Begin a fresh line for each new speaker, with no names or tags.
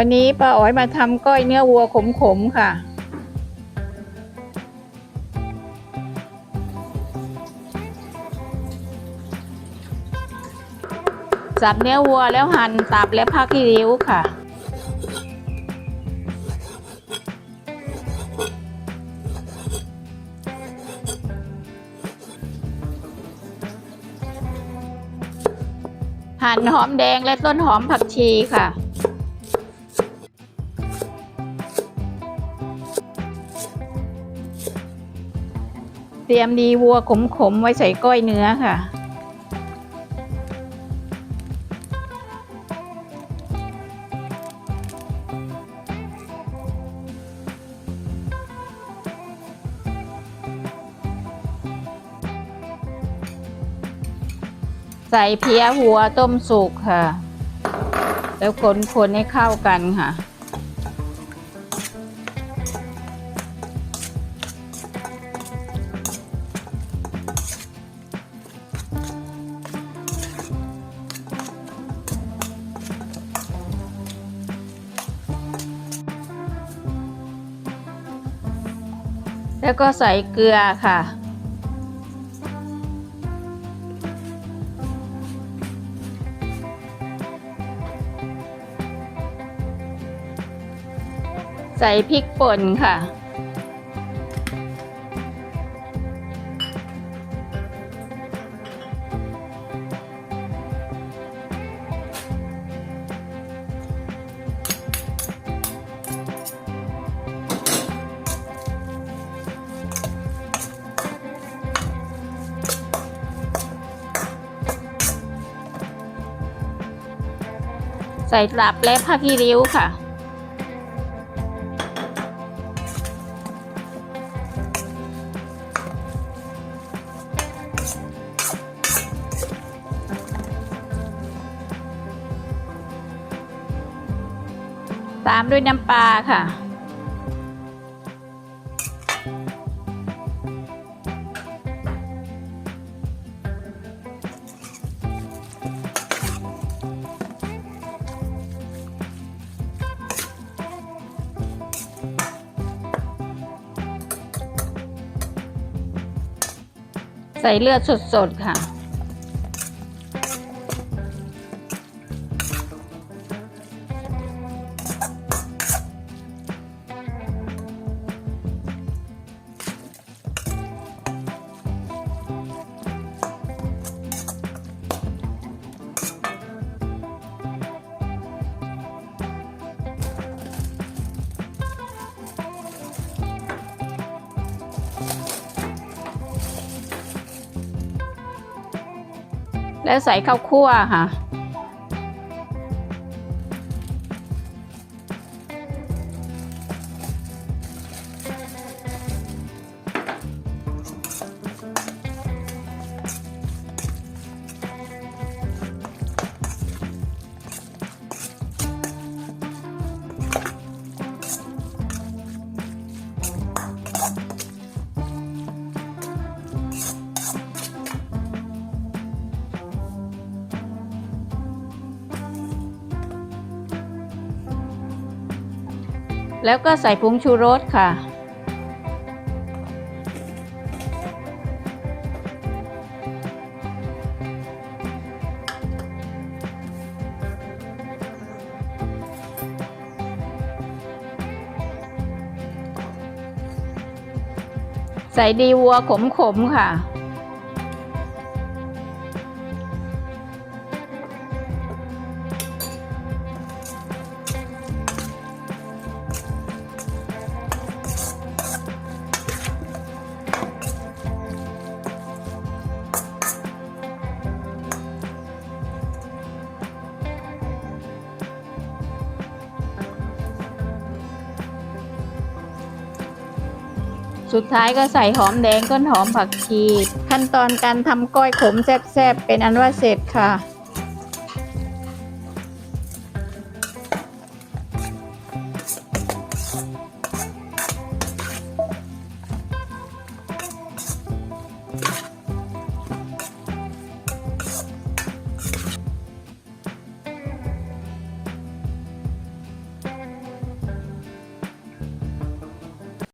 วันนี้ป้าอ๋อยมาทำก้อยเนื้อวัวขมๆค่ะ สับเนื้อวัวแล้วหั่นตับและผ้าขี้ริ้วค่ะ หั่นหอมแดงและต้นหอมผักชีค่ะ เตรียมดีวัวขมๆไว้ใส่ก้อยเนื้อค่ะ ใส่เพี้ยหัวต้มสุกค่ะ แล้วคนๆให้เข้ากันค่ะ แล้วก็ใส่เกลือค่ะ ใส่พริกป่นค่ะ ใส่ตับและผักขี้ริ้วค่ะ ตามด้วยน้ำปลาค่ะ ใส่เลือดสดๆค่ะ แล้วใส่ข้าวคั่วค่ะ แล้วก็ใส่ผงชูรสค่ะ ใส่ดีวัวขมๆค่ะ สุดท้ายก็ใส่หอมแดงต้นหอมผักชี ขั้นตอนการทำก้อยขมแซ่บๆ เป็นอันว่าเสร็จค่ะ